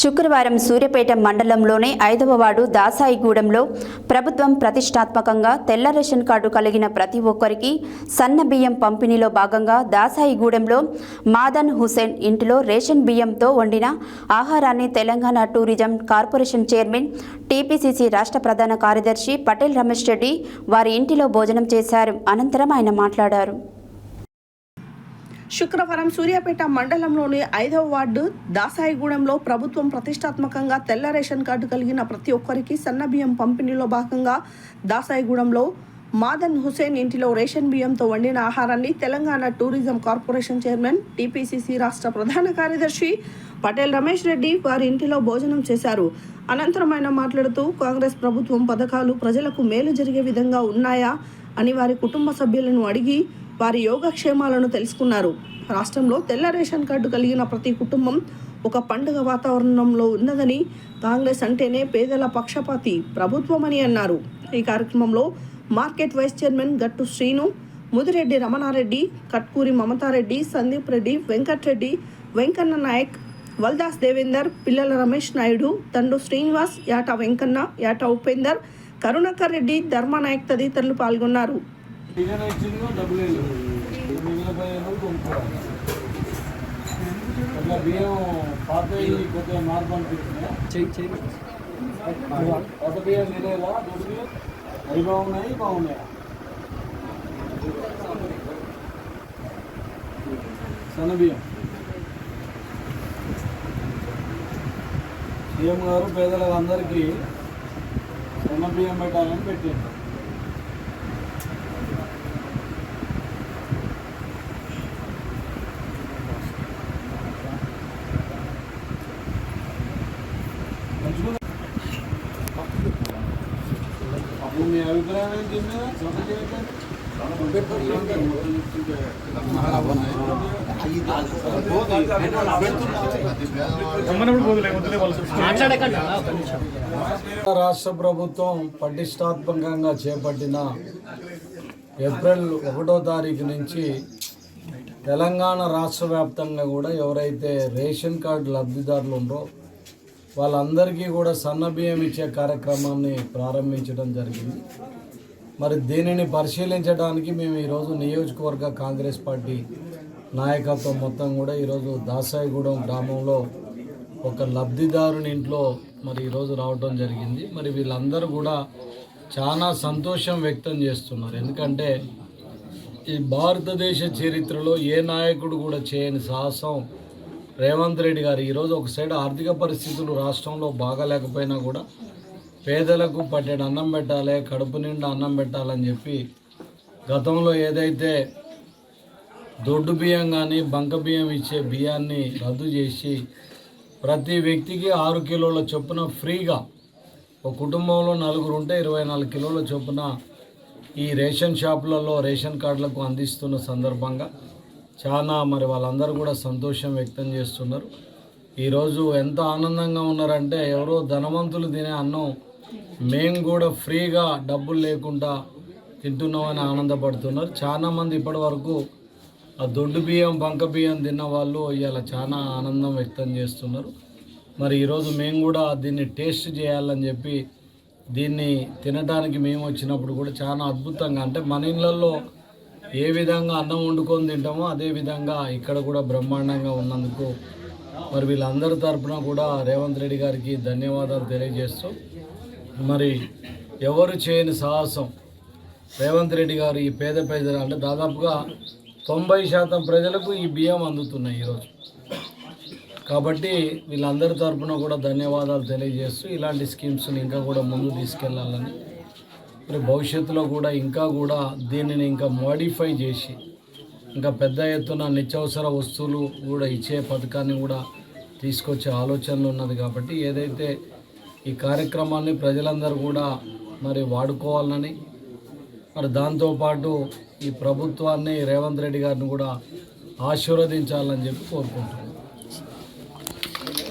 శుక్రవారం సూర్యపేట మండలంలోని ఐదవ వార్డు దాసాయిగూడెంలో ప్రభుత్వం ప్రతిష్టాత్మకంగా తెల్ల రేషన్ కార్డు కలిగిన ప్రతి ఒక్కరికి సన్న బియ్యం పంపిణీలో భాగంగా దాసాయిగూడెంలో మాదన్ హుసేన్ ఇంటిలో రేషన్ బియ్యంతో వండిన ఆహారాన్ని Telangana tourism corporation chairman TPCC రాష్ట్ర ప్రధాన కార్యదర్శి పటేల్ రమేష్ రెడ్డి వారి ఇంటిలో భోజనం చేశారు. అనంతరం ఆయన మాట్లాడారు. శుక్రవారం సూర్యాపేట మండలంలోని ఐదవ వార్డు దాసాయిగూడెంలో ప్రభుత్వం ప్రతిష్టాత్మకంగా తెల్ల రేషన్ కార్డు కలిగిన ప్రతి ఒక్కరికి సన్నబియ్యం పంపిణీలో భాగంగా దాసాయిగూడెంలో మాదన్ హుసేన్ ఇంటిలో రేషన్ బియ్యంతో వండిన ఆహారాన్ని Telangana tourism corporation chairman TPCC రాష్ట్ర ప్రధాన కార్యదర్శి పటేల్ రమేష్ రెడ్డి వారి ఇంటిలో భోజనం చేశారు. అనంతరం ఆయన మాట్లాడుతూ కాంగ్రెస్ ప్రభుత్వం పథకాలు ప్రజలకు మేలు జరిగే విధంగా ఉన్నాయా అని వారి కుటుంబ సభ్యులను అడిగి వారి యోగక్షేమాలను తెలుసుకున్నారు. రాష్ట్రంలో తెల్ల రేషన్ కార్డు కలిగిన ప్రతి కుటుంబం ఒక పండుగ వాతావరణంలో ఉన్నదని కాంగ్రెస్ అంటేనే పేదల పక్షపాతి ప్రభుత్వమని అన్నారు. ఈ కార్యక్రమంలో మార్కెట్ వైస్ చైర్మన్ గట్టు శ్రీను ముదిరెడ్డి రమణారెడ్డి కట్కూరి మమతారెడ్డి సందీప్ రెడ్డి వెంకట్రెడ్డి వెంకన్న నాయక్ వల్దాస్ దేవేందర్ పిల్లల రమేష్ నాయుడు తండు శ్రీనివాస్ యాట వెంకన్న యాట ఉపేందర్ కరుణాకర్ రెడ్డి ధర్మానాయక్ తదితరులు పాల్గొన్నారు. బియ్యం ఇచ్చిందో డబ్బులు పదిహేను కొనుక్కోవాలి. అట్లా బియ్యం పాత కొద్దిగా మార్పు అనిపిస్తున్నాయి కొత్త బియ్యం తినేలా దొడ్డు అవి బాగున్నాయి బాగున్నాయా? సన్న బియ్యం. సీఎం గారు పేదలకు అందరికీ సన్న బియ్యం పెట్టాలని పెట్టింది మీ అభిప్రాయం ఏంటి రాష్ట్ర ప్రభుత్వం పటిష్టాత్మకంగా చేపట్టిన ఏప్రిల్ ఒకటో తారీఖు నుంచి తెలంగాణ రాష్ట్ర వ్యాప్తంగా కూడా ఎవరైతే రేషన్ కార్డు లబ్ధిదారులు ఉన్నారో వాళ్ళందరికీ కూడా సన్న బియ్యం ఇచ్చే కార్యక్రమాన్ని ప్రారంభించడం జరిగింది. మరి దీనిని పరిశీలించడానికి మేము ఈరోజు నియోజకవర్గ కాంగ్రెస్ పార్టీ నాయకత్వం మొత్తం కూడా ఈరోజు దాసాయిగూడెం గ్రామంలో ఒక లబ్ధిదారుని ఇంట్లో మరి ఈరోజు రావడం జరిగింది. మరి వీళ్ళందరూ కూడా చాలా సంతోషం వ్యక్తం చేస్తున్నారు. ఎందుకంటే ఈ భారతదేశ చరిత్రలో ఏ నాయకుడు కూడా చేయని సాహసం రేవంత్ రెడ్డి గారు ఈరోజు ఒక సైడ్ ఆర్థిక పరిస్థితులు రాష్ట్రంలో బాగాలేకపోయినా కూడా పేదలకు పట్టెడు అన్నం పెట్టాలి కడుపు నిండా అన్నం పెట్టాలని చెప్పి గతంలో ఏదైతే దొడ్డు బియ్యం కానీ బంక బియ్యం ఇచ్చే బియ్యాన్ని రద్దు చేసి ప్రతి వ్యక్తికి ఆరు కిలోల చొప్పున ఫ్రీగా ఒక కుటుంబంలో నలుగురు ఉంటే ఇరవై నాలుగు కిలోల చొప్పున ఈ రేషన్ షాపులలో రేషన్ కార్డులకు అందిస్తున్న సందర్భంగా చాలా మరి వాళ్ళందరూ కూడా సంతోషం వ్యక్తం చేస్తున్నారు. ఈరోజు ఎంత ఆనందంగా ఉన్నారంటే ఎవరో ధనవంతులు తినే అన్నం మేము కూడా ఫ్రీగా డబ్బులు లేకుండా తింటున్నామని ఆనందపడుతున్నారు. చాలామంది ఇప్పటి వరకు ఆ దొడ్డు బియ్యం బంక బియ్యం తిన్న వాళ్ళు ఇవాళ చాలా ఆనందం వ్యక్తం చేస్తున్నారు. మరి ఈరోజు మేము కూడా దీన్ని టేస్ట్ చేయాలని చెప్పి దీన్ని తినడానికి మేము వచ్చినప్పుడు కూడా చాలా అద్భుతంగా అంటే మన ఇళ్ళల్లో ఏ విధంగా అన్నం వండుకొని తింటామో అదే విధంగా ఇక్కడ కూడా బ్రహ్మాండంగా ఉన్నందుకు మరి వీళ్ళందరి తరపున కూడా రేవంత్ రెడ్డి గారికి ధన్యవాదాలు తెలియజేస్తూ మరి ఎవరు చేయని సాహసం రేవంత్ రెడ్డి గారు ఈ పేద ప్రజలు అంటే దాదాపుగా తొంభై శాతం ప్రజలకు ఈ బియ్యం అందుతున్నాయి ఈరోజు. కాబట్టి వీళ్ళందరి తరఫున కూడా ధన్యవాదాలు తెలియజేస్తూ ఇలాంటి స్కీమ్స్ని ఇంకా కూడా ముందు తీసుకెళ్ళాలని మరి భవిష్యత్తులో కూడా ఇంకా కూడా దీనిని ఇంకా మోడిఫై చేసి ఇంకా పెద్ద ఎత్తున నిత్యావసర వస్తువులు కూడా ఇచ్చే పథకాన్ని కూడా తీసుకొచ్చే ఆలోచనలు ఉన్నది కాబట్టి ఏదైతే ఈ కార్యక్రమాన్ని ప్రజలందరూ కూడా మరి వాడుకోవాలని మరి దాంతోపాటు ఈ ప్రభుత్వాన్ని రేవంత్ రెడ్డి గారిని కూడా ఆశీర్వదించాలని చెప్పి కోరుకుంటున్నాను.